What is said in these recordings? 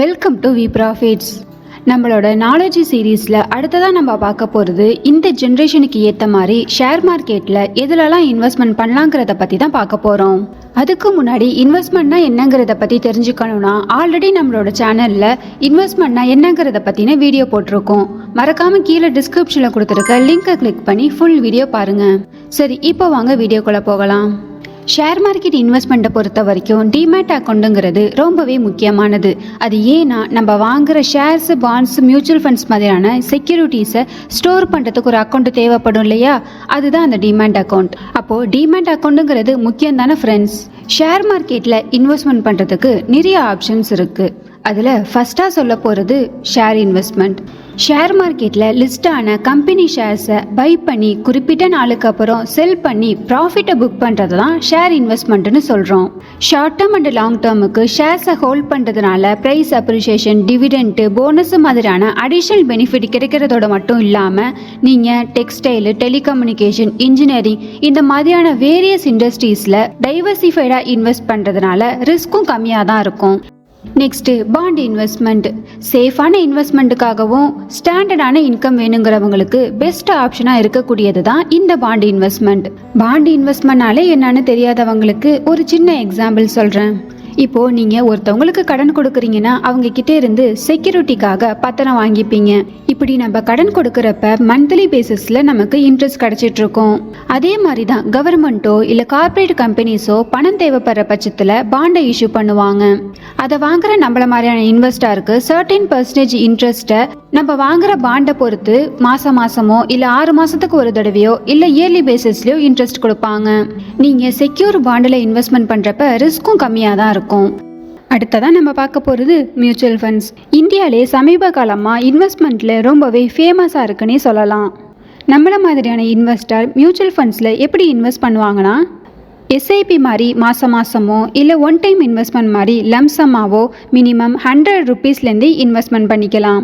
Welcome to V Profits நம்மளோட knowledge சீரீஸில் அடுத்ததாக நம்ம பார்க்க போகிறது இந்த ஜென்ரேஷனுக்கு ஏற்ற மாதிரி ஷேர் மார்க்கெட்டில் எதுலலாம் இன்வெஸ்ட்மெண்ட் பண்ணலாங்கிறத பற்றி தான் பார்க்க போகிறோம் அதுக்கு முன்னாடி இன்வெஸ்ட்மெண்ட்னா என்னங்கிறத பற்றி தெரிஞ்சுக்கணும்னா ஆல்ரெடி நம்மளோட சேனலில் இன்வெஸ்ட்மெண்ட்னா என்னங்கிறத பற்றின வீடியோ போட்டிருக்கோம். மறக்காமல் கீழே டிஸ்கிரிப்ஷனில் கொடுத்துருக்க லிங்கை கிளிக் பண்ணி ஃபுல் வீடியோ பாருங்கள் சரி இப்போ வாங்க வீடியோக்குள்ளே போகலாம். ஷேர் மார்க்கெட் இன்வெஸ்ட்மெண்ட்டை பொறுத்த வரைக்கும் டிமேட் அக்கௌண்ட்டுங்கிறது ரொம்பவே முக்கியமானது. அது ஏன்னா நம்ம வாங்குற ஷேர்ஸ் பாண்ட்ஸ் மியூச்சுவல் ஃபண்ட்ஸ் மாதிரியான செக்யூரிட்டிஸை ஸ்டோர் பண்ணுறதுக்கு ஒரு அக்கௌண்ட் தேவைப்படும் இல்லையா? அதுதான் அந்த டிமேட் அக்கௌண்ட் அப்போது டிமேட் அக்கௌண்ட்டுங்கிறது முக்கியம் தானே ஃப்ரெண்ட்ஸ் ஷேர் மார்க்கெட்டில் இன்வெஸ்ட்மெண்ட் பண்ணுறதுக்கு நிறைய ஆப்ஷன்ஸ் இருக்குது அதில் ஃபஸ்ட்டாக சொல்ல போகிறது ஷேர் இன்வெஸ்ட்மெண்ட் ஷேர் மார்க்கெட்டில் லிஸ்டான கம்பெனி ஷேர்ஸை பை பண்ணி குறிப்பிட்ட நாளுக்கு அப்புறம் செல் பண்ணி ப்ராஃபிட்டை புக் பண்ணுறது தான் ஷேர் இன்வெஸ்ட்மெண்ட்னு சொல்கிறோம் ஷார்ட் டேர்ம் அண்ட் லாங் டேர்முக்கு ஷேர்ஸை ஹோல்ட் பண்ணுறதுனால ப்ரைஸ் அப்ரிஷியேஷன் டிவிடெண்ட்டு போனஸ் மாதிரியான அடிஷ்னல் பெனிஃபிட் கிடைக்கிறதோட மட்டும் இல்லாமல் நீங்கள் டெக்ஸ்டைலு டெலிகம்யூனிகேஷன் இன்ஜினியரிங் இந்த மாதிரியான வேரியஸ் இண்டஸ்ட்ரீஸில் டைவர்சிஃபைடாக இன்வெஸ்ட் பண்ணுறதுனால ரிஸ்க்கும் கம்மியாக தான் இருக்கும். நெக்ஸ்ட்டு பாண்ட் இன்வெஸ்ட்மெண்ட் சேஃபான இன்வெஸ்ட்மெண்ட்டுக்காகவும் ஸ்டாண்டர்டான இன்கம் வேணுங்கிறவங்களுக்கு பெஸ்ட் ஆப்ஷனாக இருக்கக்கூடியது தான் இந்த பாண்ட் இன்வெஸ்ட்மெண்ட் பாண்ட் இன்வெஸ்ட்மெண்ட்னாலே என்னன்னு தெரியாதவங்களுக்கு ஒரு சின்ன எக்ஸாம்பிள் சொல்கிறேன் இப்போ நீங்க ஒருத்தவங்களுக்கு கடன் கொடுக்குறீங்கன்னா அவங்க கிட்டே இருந்து செக்யூரிட்டிக்காக பத்திரம் வாங்கிப்பீங்க. இப்படி நம்ம கடன் கொடுக்கறப்ப மந்த்லி பேசிஸ்ல நமக்கு இன்ட்ரெஸ்ட் கிடைச்சிட்டு இருக்கும் அதே மாதிரி தான் கவர்மெண்ட்டோ இல்ல கார்ப்பரேட் கம்பெனிஸோ பணம் தேவைப்படுற பட்சத்துல பாண்டை இஷ்யூ பண்ணுவாங்க. அதை வாங்குற நம்மள மாதிரியான இன்வெஸ்டருக்கு சர்டின் பர்சன்டேஜ் இன்ட்ரெஸ்ட்டை நம்ம வாங்குற பாண்டை பொறுத்து மாசம் மாசமோ இல்ல ஆறு மாசத்துக்கு ஒரு தடவையோ இல்ல இயர்லி பேசிஸ்லயோ இன்ட்ரெஸ்ட் கொடுப்பாங்க. நீங்க செக்யூர் பாண்டில் இன்வெஸ்ட்மெண்ட் பண்றப்ப ரிஸ்க்கும் கம்மியாக தான் இருக்கும். அடுத்ததான் நம்ம பார்க்க போகிறது மியூச்சுவல் ஃபண்ட்ஸ் இந்தியாவிலே சமீப காலமாக இன்வெஸ்ட்மெண்ட்டில் ரொம்பவே ஃபேமஸாக இருக்குன்னே சொல்லலாம். நம்மள மாதிரியான இன்வெஸ்டர் மியூச்சுவல் ஃபண்ட்ஸில் எப்படி இன்வெஸ்ட் பண்ணுவாங்கன்னா எஸ்ஐபி மாதிரி மாதம் மாதமோ இல்லை ஒன் டைம் இன்வெஸ்ட்மெண்ட் மாதிரி லம்சமாவோ மினிமம் ஹண்ட்ரட் ருபீஸ்லேருந்தே இன்வெஸ்ட்மெண்ட் பண்ணிக்கலாம்.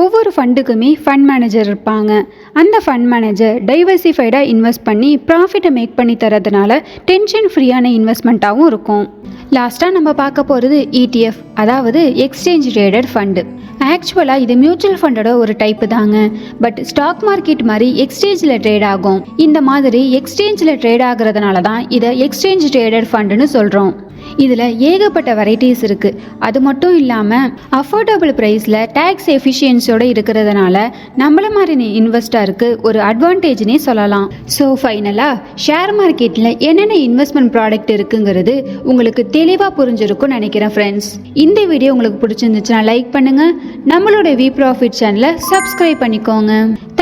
ஒவ்வொரு ஃபண்டுக்குமே ஃபண்ட் மேனேஜர் இருப்பாங்க. அந்த ஃபண்ட் மேனேஜர் டைவர்சிஃபைடாக இன்வெஸ்ட் பண்ணி ப்ராஃபிட்டை மேக் பண்ணி தரதுனால டென்ஷன் ஃப்ரீயான இன்வெஸ்ட்மெண்ட்டாகவும் இருக்கும். லாஸ்ட்டாக நம்ம பார்க்க போகிறது இடிஎஃப் அதாவது எக்ஸ்சேஞ்ச் ட்ரேடட் ஃபண்டு ஆக்சுவலாக இது மியூச்சுவல் ஃபண்டோட ஒரு டைப்பு தாங்க. பட் ஸ்டாக் மார்க்கெட் மாதிரி எக்ஸ்சேஞ்சில் ட்ரேட் ஆகும். இந்த மாதிரி எக்ஸ்சேஞ்சில் ட்ரேட் ஆகிறதுனால தான் இதை எக்ஸ்சேஞ்ச் ட்ரேடட் ஃபண்டுன்னு சொல்கிறோம் இதில் ஏகப்பட்ட வெரைட்டிஸ் இருக்குது அது மட்டும் இல்லாமல் அஃபோர்டபுள் ப்ரைஸில் டேக்ஸ் எஃபிஷியன்சியோட இருக்கிறதுனால நம்மள மாதிரி இன்வெஸ்டருக்கு ஒரு அட்வான்டேஜ்னே சொல்லலாம். ஸோ ஃபைனலாக ஷேர் மார்க்கெட்டில் என்னென்ன இன்வெஸ்ட்மெண்ட் ப்ராடக்ட் இருக்குங்கிறது உங்களுக்கு தெளிவாக புரிஞ்சிருக்கும்னு நினைக்கிறேன் ஃப்ரெண்ட்ஸ் இந்த வீடியோ உங்களுக்கு பிடிச்சிருந்துச்சுன்னா லைக் பண்ணுங்கள் நம்மளோட வி ப்ராஃபிட் சேனலை சப்ஸ்கிரைப் பண்ணிக்கோங்க.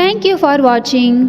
தேங்க்யூ ஃபார் வாட்சிங்